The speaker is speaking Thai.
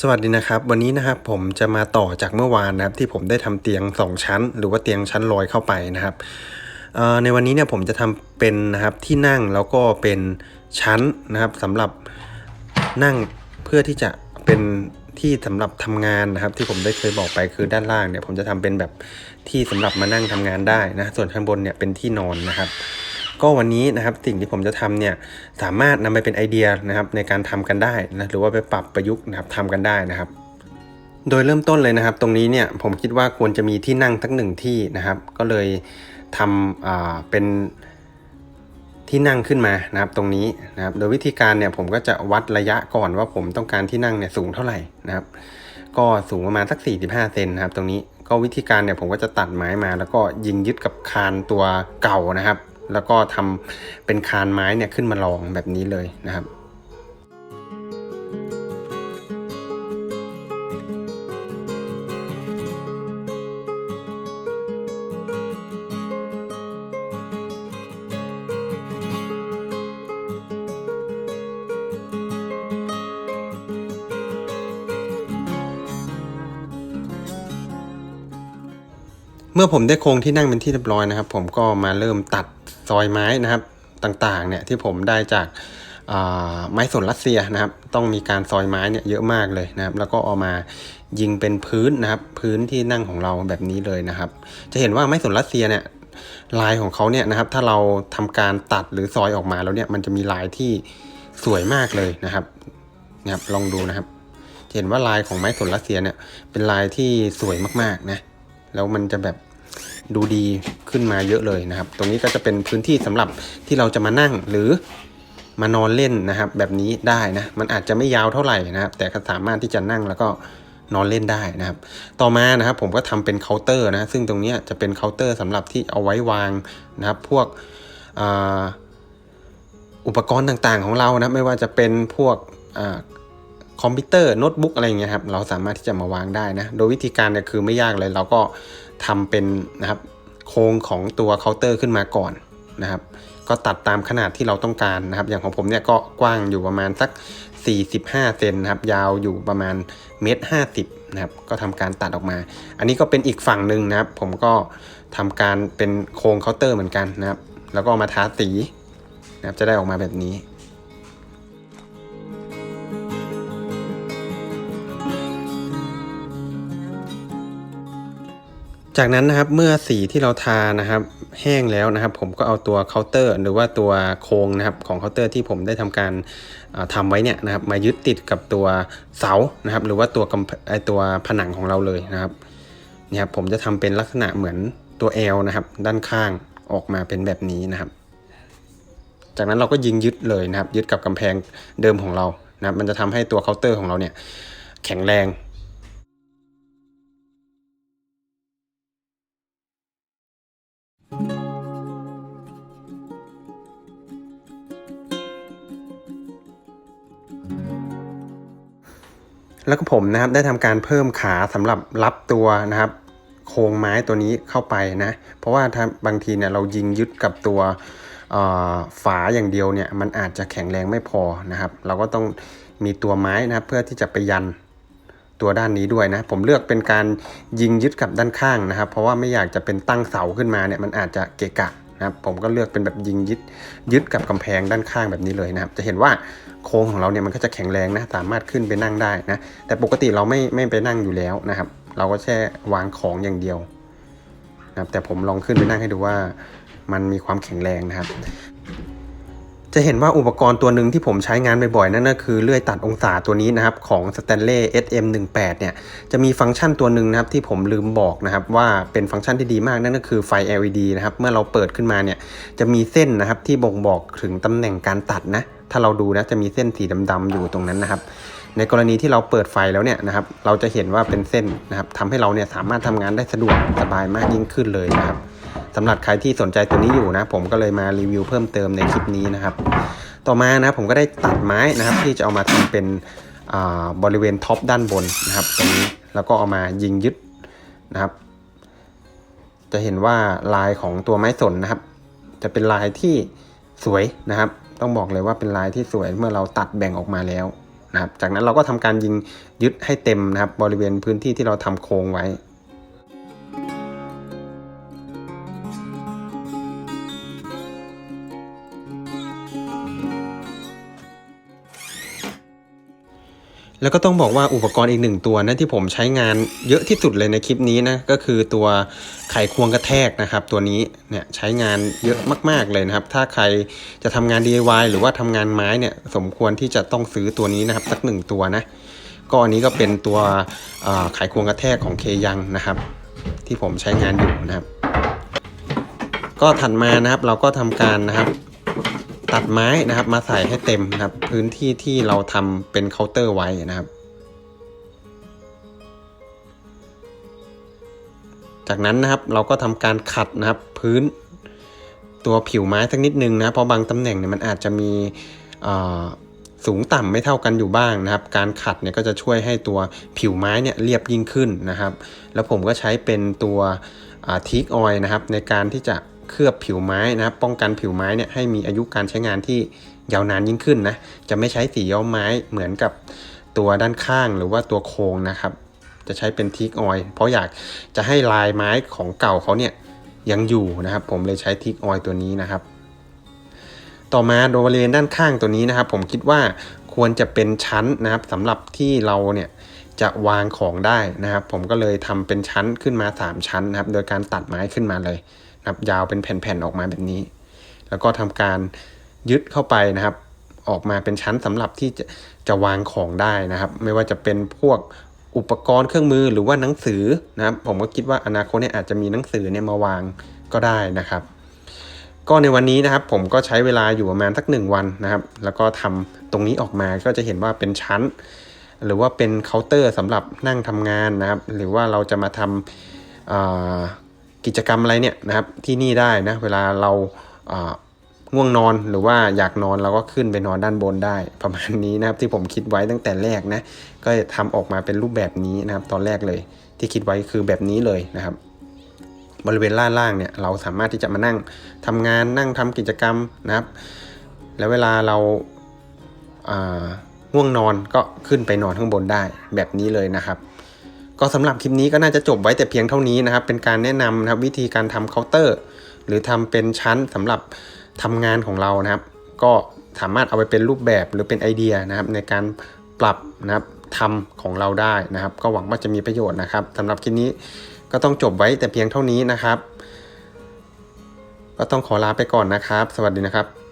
สวัสดีนะครับ วันนี้นะครับผมจะมาต่อจากเมื่อวานนะครับ ที่ผมได้ทำเตียง 2 ชั้น หรือว่าเตียงชั้นลอยเข้าไปนะครับในวันนี้เนี่ยผมจะทำเป็นนะครับที่นั่งแล้วก็เป็นชั้นนะครับสำหรับนั่งเพื่อที่จะเป็นที่สำหรับทำงานนะครับ ที่ผมได้เคยบอกไปคือด้านล่างเนี่ย ผมจะทำเป็นแบบที่สำหรับมานั่งทำงานได้นะส่วนข้างบนเนี่ยเป็นที่นอนนะครับ ก็วันนี้นะครับสิ่งที่ผมจะทำเนี่ยสามารถนำไปเป็นไอเดียนะครับในการทำกันได้นะหรือว่าไปปรับประยุกต์นะครับทำกันได้นะครับ โดยเริ่มต้นเลยนะครับ ตรงนี้เนี่ยผมคิดว่าควรจะมีที่นั่งสักหนึ่งที่นะครับ ก็เลยทำอ่าเป็นที่นั่งขึ้นมานะครับตรงนี้นะครับ โดยวิธีการเนี่ยผมก็จะวัดระยะก่อนว่าผมต้องการที่นั่งเนี่ยสูงเท่าไหร่นะครับ ก็สูงประมาณสัก 45เซนนะครับ ตรงนี้ก็วิธีการเนี่ยผมก็จะตัดไม้มา แล้วก็ยิงยึดกับคานตัวเก่านะครับ แล้วก็ทำเป็นคานไม้เนี่ยขึ้นมาลองแบบนี้เลยนะครับเมื่อผมได้โครงที่นั่งเป็นที่เรียบร้อยนะครับ ผมก็มาเริ่มตัด ซอยไม้นะครับต่างๆเนี่ยที่ผมได้จากาไม้สนรัสเซียนะครับ ต้องมีการซอยไม้เนี่ยเยอะมากเลยนะครับ แล้วก็เอามายิงเป็นพื้นนะครับ พื้นที่นั่งของเราแบบนี้เลยนะครับ จะเห็นว่าไม้สนรัสเซียเนี่ยลายของเขาเนี่ยนะครับ ถ้าเราทำการตัดหรือซอยออกมาแล้วเนี่ยมันจะมีลายที่สวยมากเลยนะครับนะครับลองดูนะครับจะเห็นว่าลายของไม้สนรัสเซียเนี่ยเป็นลายที่สวยมากๆนะแล้วมันจะแบบ ดูดีขึ้นมาเยอะเลยนะครับ ตรงนี้ก็จะเป็นพื้นที่สำหรับที่เราจะมานั่งหรือมานอนเล่นนะครับ แบบนี้ได้นะมันอาจจะไม่ยาวเท่าไหร่นะครับ แต่ก็สามารถที่จะนั่งแล้วก็นอนเล่นได้นะครับ ต่อมานะครับผมก็ทำเป็นเคาน์เตอร์นะซึ่งตรงนี้จะเป็นเคาน์เตอร์สำหรับที่เอาไว้วางนะครับ พวกอุปกรณ์ต่างๆของเรานะไม่ว่าจะเป็นพวก คอมพิวเตอร์โน้ตบุ๊กอะไรอย่างเงี้ยครับเราสามารถที่จะมาวางได้นะโดยวิธีการเนี่ยคือไม่ยากเลย เราก็ทำเป็นนะครับโครงของตัวเคาน์เตอร์ขึ้นมาก่อนนะครับ ก็ตัดตามขนาดที่เราต้องการนะครับ อย่างของผมเนี่ยก็กว้างอยู่ประมาณสัก 45 เซนนะครับ ยาวอยู่ประมาณเมตรห้าสิบนะครับ ก็ทำการตัดออกมา อันนี้ก็เป็นอีกฝั่งหนึ่งนะครับ ผมก็ทำการเป็นโครงเคาน์เตอร์เหมือนกันนะครับ แล้วก็เอามาทาสีนะครับจะได้ออกมาแบบนี้ จากนั้นนะครับเมื่อสีที่เราทานะครับแห้งแล้วนะครับ ผมก็เอาตัวเคาน์เตอร์ หรือว่าตัวโครงนะครับของเคาน์เตอร์ที่ผมได้ทำการาทำไว้เนี่ยนะครับ มายึดติดกับตัวเสานะครับ หรือว่าตัวกำไอตัวผนังของเราเลยนะครับนี่ครับผมจะทำเป็นลักษณะเหมือนตัว L นะครับ ด้านข้างออกมาเป็นแบบนี้นะครับ จากนั้นเราก็ยิงยึดเลยนะครับ ยึดกับกำแพงเดิมของเรานะครับ มันจะทำให้ตัวเคาน์เตอร์ของเราเนี่ยแข็งแรง แล้วก็ผมนะครับได้ทำการเพิ่มขาสำหรับรับตัวนะครับ โครงไม้ตัวนี้เข้าไปนะ เพราะว่าถ้าบางทีเนี่ยเรายิงยึดกับตัวฝาอย่างเดียวเนี่ยมันอาจจะแข็งแรงไม่พอนะครับ เราก็ต้องมีตัวไม้นะครับเพื่อที่จะไปยันตัวด้านนี้ด้วยนะ ผมเลือกเป็นการยิงยึดกับด้านข้างนะครับ เพราะว่าไม่อยากจะเป็นตั้งเสาขึ้นมาเนี่ยมันอาจจะเกะกะนะครับผมก็เลือกเป็นแบบยิงยึดยึดกับกำแพงด้านข้างแบบนี้เลยนะครับ จะเห็นว่า โครงของเราเนี่ยมันก็จะแข็งแรงนะสามารถขึ้นไปนั่งได้นะแต่ปกติเราไม่ไม่ไปนั่งอยู่แล้วนะครับ เราก็แค่วางของอย่างเดียวนะครับแต่ผมลองขึ้นไปนั่งให้ดูว่ามันมีความแข็งแรงนะครับ จะเห็นว่าอุปกรณ์ตัวหนึ่งที่ผมใช้งานบ่อยๆนั่นก็คือเลื่อยตัดองศาตัวนี้นะครับของ Stanley SM18 เนี่ยจะมีฟังก์ชันตัวหนึ่งนะครับที่ผมลืมบอกนะครับว่าเป็นฟังก์ชันที่ดีมากนั่นก็คือไฟ LED นะครับเมื่อเราเปิดขึ้นมาเนี่ยจะมีเส้นนะครับที่บ่งบอกถึงตำแหน่งการตัดนะ ถ้าเราดูนะจะมีเส้นสีดำๆอยู่ตรงนั้นนะครับ ในกรณีที่เราเปิดไฟแล้วเนี่ยนะครับ เราจะเห็นว่าเป็นเส้นนะครับทำให้เราเนี่ยสามารถทำงานได้สะดวกสบายมากยิ่งขึ้นเลยนะครับสำหรับใครที่สนใจตัวนี้อยู่นะ ผมก็เลยมารีวิวเพิ่มเติมในคลิปนี้นะครับ ต่อมานะผมก็ได้ตัดไม้นะครับที่จะเอามาทำเป็นอ่าบริเวณท็อปด้านบนนะครับตรงนี้แล้วก็เอามายิงยึดนะครับ จะเห็นว่าลายของตัวไม้สนนะครับ จะเป็นลายที่สวยนะครับ ต้องบอกเลยว่าเป็นลายที่สวยเมื่อเราตัดแบ่งออกมาแล้วนะครับจากนั้นเราก็ทำการยิงยึดให้เต็มนะครับบริเวณพื้นที่ที่เราทำโครงไว้ แล้วก็ต้องบอกว่าอุปกรณ์อีกหนึ่งตัวนะที่ผมใช้งานเยอะที่สุดเลยในคลิปนี้นะก็คือตัวไขควงกระแทกนะครับ ตัวนี้เนี่ยใช้งานเยอะมาก ๆเลยนะครับ ถ้าใครจะทำงาน DIY หรือว่าทำงานไม้เนี่ยสมควรที่จะต้องซื้อตัวนี้นะครับสักหนึ่งตัวนะก็อันนี้ก็เป็นตัวไขควงกระแทกของเคยังนะครับ ที่ผมใช้งานอยู่นะครับ ก็ถัดมานะครับเราก็ทำการนะครับ ตัดไม้นะครับ มาใส่ให้เต็มนะครับ พื้นที่ที่เราทำเป็นเคาน์เตอร์ไว้นะครับ จากนั้นนะครับเราก็ทำการขัดนะครับพื้นตัวผิวไม้สักนิดนึงนะเพราะบางตำแหน่งเนี่ยมันอาจจะมีเอ่อสูงต่ำไม่เท่ากันอยู่บ้างนะครับ การขัดเนี่ยก็จะช่วยให้ตัวผิวไม้เนี่ยเรียบยิ่งขึ้นนะครับ แล้วผมก็ใช้เป็นตัวทิกออยนะครับในการที่จะ เคลือบผิวไม้นะครับป้องกันผิวไม้เนี่ยให้มีอายุการใช้งานที่ยาวนานยิ่งขึ้นนะจะไม่ใช้สีย้อมไม้เหมือนกับตัวด้านข้างหรือว่าตัวโครงนะครับ จะใช้เป็นทิกออยเพราะอยากจะให้ลายไม้ของเก่าเขาเนี่ยยังอยู่นะครับ ผมเลยใช้ทิกออยตัวนี้นะครับ ต่อมาโดยบริเวณด้านข้างตัวนี้นะครับ ผมคิดว่าควรจะเป็นชั้นนะครับสำหรับที่เราเนี่ยจะวางของได้นะครับ ผมก็เลยทำเป็นชั้นขึ้นมา 3 ชั้นนะครับ โดยการตัดไม้ขึ้นมาเลย ครับยาวเป็นแผ่นๆออกมาแบบนี้ แล้วก็ทำการยึดเข้าไปนะครับ ออกมาเป็นชั้นสำหรับที่จะจะวางของได้นะครับ ไม่ว่าจะเป็นพวกอุปกรณ์เครื่องมือหรือว่าหนังสือนะครับ ผมก็คิดว่าอนาคตเนี่ยอาจจะมีหนังสือเนี่ยมาวางก็ได้นะครับ ก็ในวันนี้นะครับ ผมก็ใช้เวลาอยู่ประมาณสักหนึ่งวันนะครับ แล้วก็ทำตรงนี้ออกมาก็จะเห็นว่าเป็นชั้น หรือว่าเป็นเคาน์เตอร์สำหรับนั่งทำงานนะครับ หรือว่าเราจะมาทำ กิจกรรมอะไรเนี่ยนะครับที่นี่ได้นะเวลาเราง่วงนอนหรือว่าอยากนอนเราก็ขึ้นไปนอนด้านบนได้ ประมาณนี้นะครับที่ผมคิดไว้ตั้งแต่แรกนะก็ทำออกมาเป็นรูปแบบนี้นะครับ ตอนแรกเลยที่คิดไว้คือแบบนี้เลยนะครับ บริเวณล่างล่างเนี่ยเราสามารถที่จะมานั่งทำงานนั่งทำกิจกรรมนะครับ แล้วเวลาเราง่วงนอนก็ขึ้นไปนอนข้างบนได้แบบนี้เลยนะครับ ก็สำหรับคลิปนี้ก็น่าจะจบไว้แต่เพียงเท่านี้นะครับ เป็นการแนะนำนะครับวิธีการทำเคาน์เตอร์ หรือทำเป็นชั้นสำหรับทำงานของเรานะครับ ก็สามารถเอาไปเป็นรูปแบบหรือเป็นไอเดียนะครับ ในการปรับนะครับทำของเราได้นะครับ ก็หวังว่าจะมีประโยชน์นะครับสำหรับคลิปนี้ก็ต้องจบไว้แต่เพียงเท่านี้นะครับ ก็ต้องขอลาไปก่อนนะครับ สวัสดีนะครับ